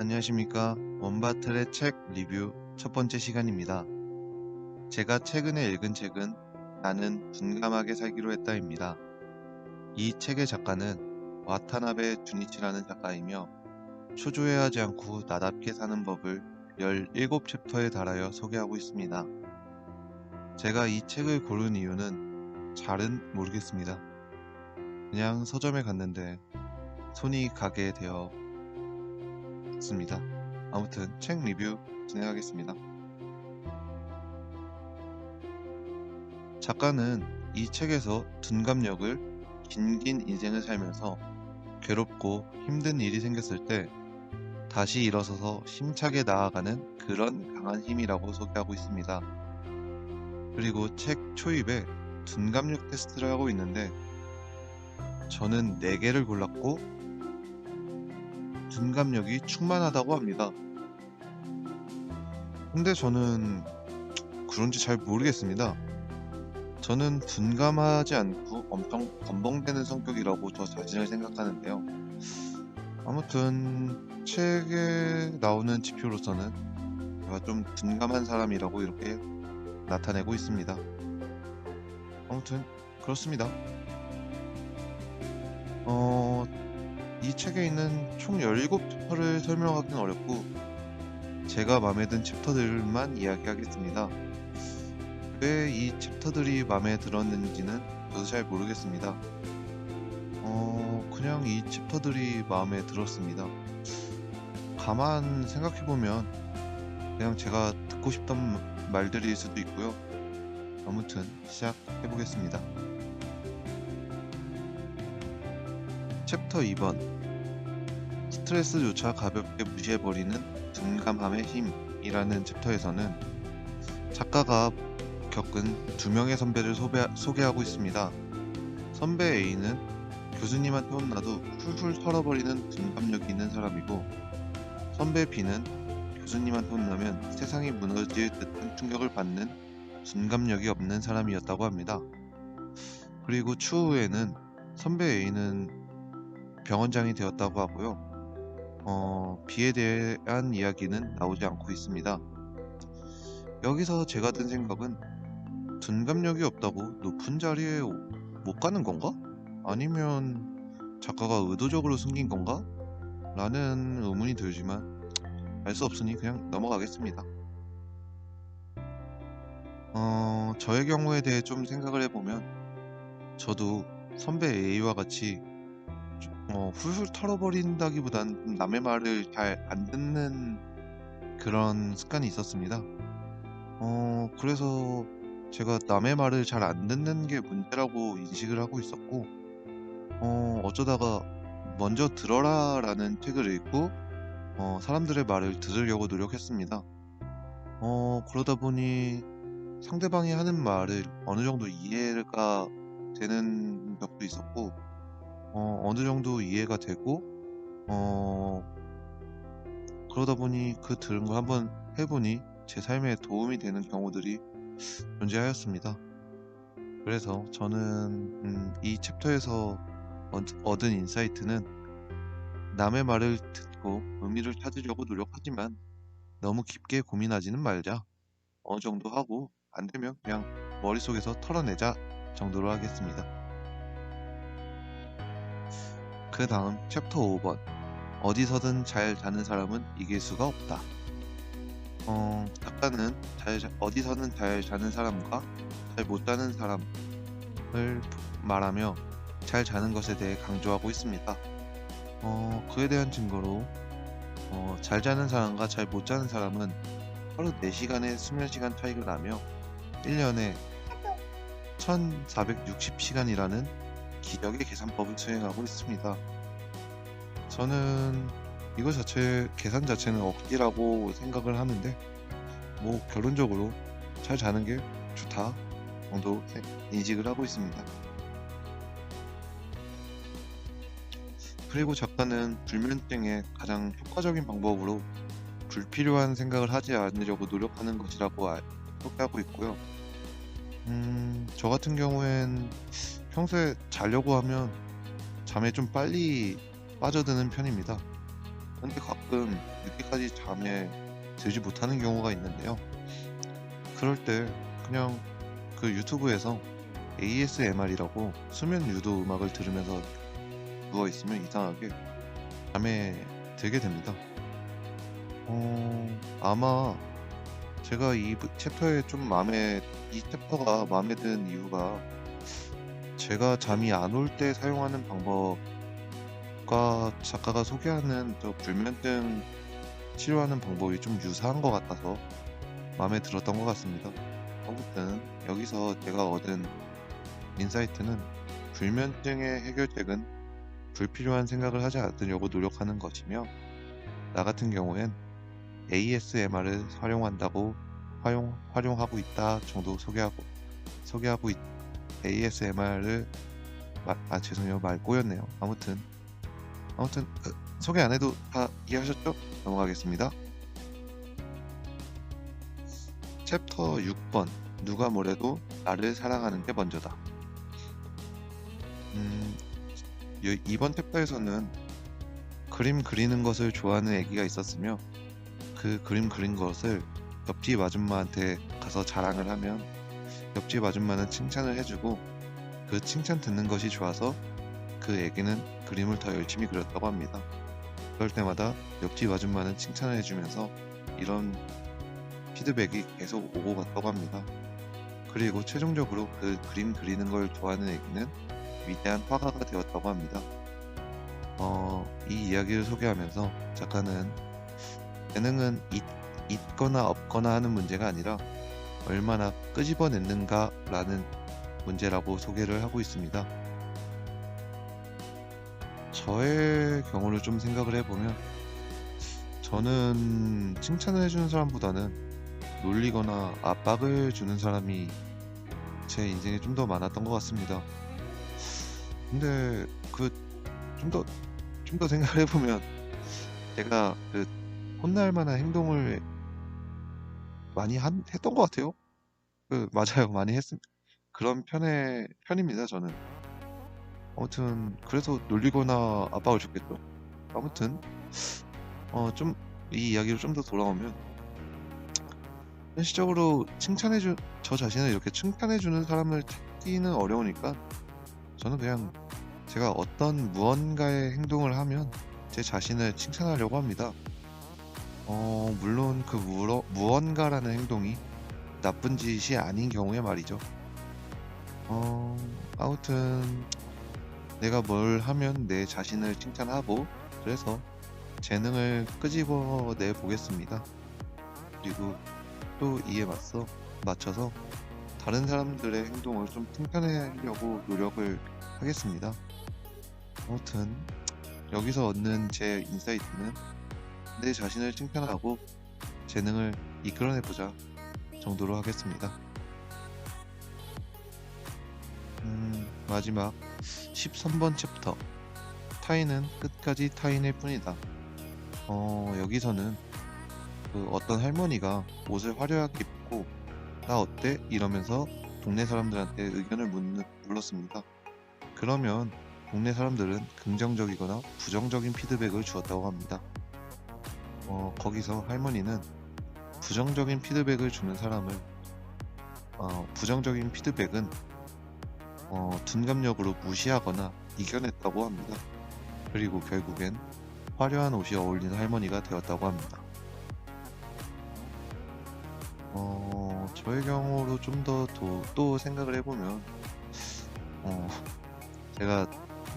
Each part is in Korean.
안녕하십니까. 원바틀의 책 리뷰 첫 번째 시간입니다. 제가 최근에 읽은 책은 나는 둔감하게 살기로 했다입니다. 이 책의 작가는 와타나베 주니치라는 작가이며 초조해하지 않고 나답게 사는 법을 17챕터에 달하여 소개하고 있습니다. 제가 이 책을 고른 이유는 잘은 모르겠습니다. 그냥 서점에 갔는데 손이 가게 되어 습니다. 아무튼 책 리뷰 진행하겠습니다. 작가는 이 책에서 둔감력을 긴긴 인생을 살면서 괴롭고 힘든 일이 생겼을 때 다시 일어서서 힘차게 나아가는 그런 강한 힘이라고 소개하고 있습니다. 그리고 책 초입에 둔감력 테스트를 하고 있는데 저는 4개를 골랐고 둔감력이 충만하다고 합니다. 근데 저는 그런지 잘 모르겠습니다. 저는 둔감하지 않고 엄청 건봉되는 성격이라고 저 자신을 생각하는데요. 아무튼 책에 나오는 지표로서는 제가 좀 둔감한 사람이라고 이렇게 나타내고 있습니다. 아무튼 그렇습니다. 어, 이 책에 있는 총 17챕터를 설명하기는 어렵고 제가 마음에 든 챕터들만 이야기하겠습니다. 왜 이 챕터들이 마음에 들었는지는 저도 잘 모르겠습니다. 어, 그냥 이 챕터들이 마음에 들었습니다. 가만 생각해보면 그냥 제가 듣고 싶던 말들일 수도 있고요. 아무튼 시작해보겠습니다. 챕터 2번 스트레스조차 가볍게 무시해버리는 둔감함의 힘이라는 챕터에서는 작가가 겪은 두 명의 선배를 소개, 소개하고 있습니다. 선배 A는 교수님한테 혼나도 훌훌 털어버리는 둔감력이 있는 사람이고 선배 B는 교수님한테 혼나면 세상이 무너질 듯한 충격을 받는 둔감력이 없는 사람이었다고 합니다. 그리고 추후에는 선배 A는 병원장이 되었다고 하고요. 어, B에 대한 이야기는 나오지 않고 있습니다. 여기서 제가 든 생각은 둔감력이 없다고 높은 자리에 못 가는 건가? 아니면 작가가 의도적으로 숨긴 건가? 라는 의문이 들지만 알 수 없으니 그냥 넘어가겠습니다. 어, 저의 경우에 대해 좀 생각을 해보면 저도 선배 A와 같이 어, 훌훌 털어버린다기보단 남의 말을 잘 안 듣는 그런 습관이 있었습니다. 어, 그래서 제가 남의 말을 잘 안 듣는 게 문제라고 인식을 하고 있었고, 어, 어쩌다가 먼저 들어라 라는 책을 읽고, 어, 사람들의 말을 들으려고 노력했습니다. 어, 그러다 보니 상대방이 하는 말을 어느 정도 이해가 되는 적도 있었고, 어, 어느 정도 이해가 되고, 어, 그러다 보니 그 들은 거 한번 해보니 제 삶에 도움이 되는 경우들이 존재하였습니다. 그래서 저는 음, 이 챕터에서 얻- 얻은 인사이트는 남의 말을 듣고 의미를 찾으려고 노력하지만 너무 깊게 고민하지는 말자. 어느 정도 하고 안 되면 그냥 머릿속에서 털어내자 정도로 하겠습니다. 그 다음 챕터 5번 어디서든 잘 자는 사람은 이길 수가 없다. 어, 작가는 잘, 자- 어디서는 잘 자는 사람과 잘 못 자는 사람을 말하며 잘 자는 것에 대해 강조하고 있습니다. 어, 그에 대한 증거로 어, 잘 자는 사람과 잘 못 자는 사람은 하루 4시간의 수면 시간 차이가 나며 1년에 1460시간이라는 기적의 계산법을 수행하고 있습니다. 저는 이거 자체 계산 자체는 억지라고 생각을 하는데 뭐 결론적으로 잘 자는 게 좋다 정도 세- 인식을 하고 있습니다. 그리고 작가는 불면증의 가장 효과적인 방법으로 불필요한 생각을 하지 않으려고 노력하는 것이라고 알- 소개하고 있고요. 음, 저 같은 경우엔 평소에 자려고 하면 잠에 좀 빨리 빠져드는 편입니다. 근데 가끔 늦게까지 잠에 들지 못하는 경우가 있는데요. 그럴 때 그냥 그 유튜브에서 ASMR이라고 수면 유도 음악을 들으면서 누워 있으면 이상하게 잠에 들게 됩니다. 어, 아마 제가 이 부- 챕터에 좀 마음에 이 챕터가 마음에 든 이유가 제가 잠이 안 올 때 사용하는 방법 과 작가가 소개하는 저 불면증 치료하는 방법이 좀 유사한 것 같아서 마음에 들었던 것 같습니다. 아무튼 여기서 제가 얻은 인사이트는 불면증의 해결책은 불필요한 생각을 하지 않으려고 노력하는 것이며 나 같은 경우엔 ASMR을 활용한다고 활용 활용하고 있다 정도 소개하고 소개하고 있, ASMR을 아 죄송해요 말 꼬였네요. 아무튼 아무튼 그, 소개 안 해도 다 이해하셨죠? 넘어가겠습니다. 챕터 6번 누가 뭐래도 나를 사랑하는 게 먼저다. 음, 이- 이번 챕터에서는 그림 그리는 것을 좋아하는 애기가 있었으며 그 그림 그린 것을 옆집 아줌마한테 가서 자랑을 하면 옆집 아줌마는 칭찬을 해주고 그 칭찬 듣는 것이 좋아서 그 애기는 그림을 더 열심히 그렸다고 합니다. 그럴 때마다 옆집 아줌마는 칭찬을 해주면서 이런 피드백이 계속 오고 갔다고 합니다. 그리고 최종적으로 그 그림 그리는 걸 좋아하는 애기는 위대한 화가가 되었다고 합니다. 어, 이 이야기를 소개하면서 작가는 재능은 있, 있거나 없거나 하는 문제가 아니라 얼마나 끄집어냈는가라는 문제라고 소개를 하고 있습니다. 저의 경우를 좀 생각을 해보면 저는 칭찬을 해주는 사람보다는 놀리거나 압박을 주는 사람이 제 인생에 좀 더 많았던 것 같습니다. 근데 그 좀 더 좀 더 생각을 해보면 제가 그 혼날 만한 행동을 많이 한, 했던 것 같아요. 그 맞아요, 많이 했 그런 편의 편입니다, 저는. 아무튼 그래서 놀리거나 압박을 줬겠죠. 아무튼 어 좀 이 이야기로 좀 더 돌아오면 현실적으로 칭찬해주 저 자신을 이렇게 칭찬해주는 사람을 찾기는 어려우니까 저는 그냥 제가 어떤 무언가의 행동을 하면 제 자신을 칭찬하려고 합니다. 어, 물론 그 무어, 무언가라는 행동이 나쁜 짓이 아닌 경우에 말이죠. 어, 아무튼 내가 뭘 하면 내 자신을 칭찬하고 그래서 재능을 끄집어내 보겠습니다. 그리고 또 이에 맞서 맞춰서 다른 사람들의 행동을 좀 칭찬하려고 노력을 하겠습니다. 아무튼 여기서 얻는 제 인사이트는 내 자신을 칭찬하고 재능을 이끌어내보자 정도로 하겠습니다. 음, 마지막 13번 챕터 타인은 끝까지 타인일 뿐이다. 어, 여기서는 그 어떤 할머니가 옷을 화려하게 입고 나 어때? 이러면서 동네 사람들한테 의견을 묻는, 물었습니다. 그러면 동네 사람들은 긍정적이거나 부정적인 피드백을 주었다고 합니다. 어, 거기서 할머니는 부정적인 피드백을 주는 사람을 어, 부정적인 피드백은 어, 둔감력으로 무시하거나 이겨냈다고 합니다. 그리고 결국엔 화려한 옷이 어울리는 할머니가 되었다고 합니다. 어, 저의 경우로 좀 더 또 생각을 해보면 어, 제가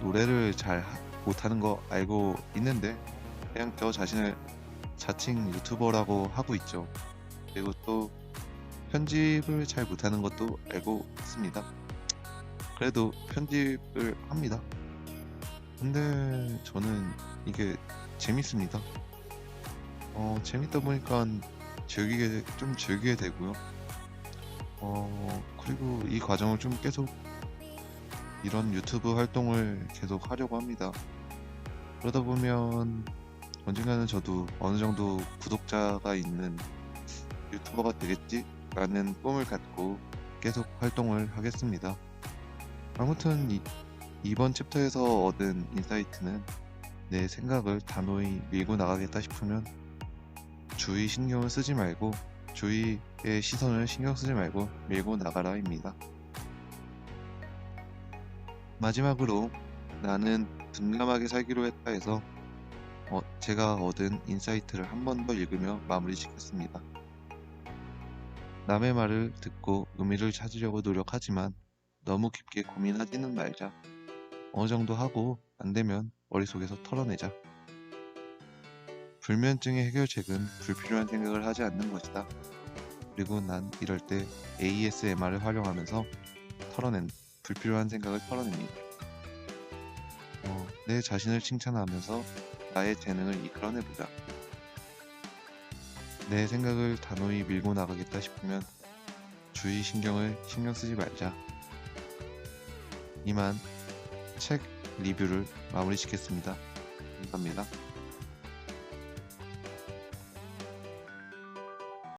노래를 잘 하- 못하는 거 알고 있는데 그냥 저 자신을 자칭 유튜버라고 하고 있죠. 그리고 또 편집을 잘 못하는 것도 알고 있습니다. 그래도 편집을 합니다. 근데 저는 이게 재밌습니다. 어, 재밌다 보니까 즐기게, 좀 즐기게 되고요. 어, 그리고 이 과정을 좀 계속 이런 유튜브 활동을 계속 하려고 합니다. 그러다 보면 언젠가는 저도 어느 정도 구독자가 있는 유튜버가 되겠지? 라는 꿈을 갖고 계속 활동을 하겠습니다. 아무튼 이, 이번 챕터에서 얻은 인사이트는 내 생각을 단호히 밀고 나가겠다 싶으면 주위 신경을 쓰지 말고 주위의 시선을 신경 쓰지 말고 밀고 나가라입니다. 마지막으로 나는 둔감하게 살기로 했다 해서 어, 제가 얻은 인사이트를 한 번 더 읽으며 마무리 짓겠습니다. 남의 말을 듣고 의미를 찾으려고 노력하지만 너무 깊게 고민하지는 말자. 어느 정도 하고 안 되면 머릿속에서 털어내자. 불면증의 해결책은 불필요한 생각을 하지 않는 것이다. 그리고 난 이럴 때 ASMR을 활용하면서 털어낸 불필요한 생각을 털어냅니다. 어, 내 자신을 칭찬하면서 나의 재능을 이끌어내보자. 내 생각을 단호히 밀고 나가겠다 싶으면 주위 신경을 신경 쓰지 말자. 이만 책 리뷰를 마무리 짓겠습니다. 감사합니다.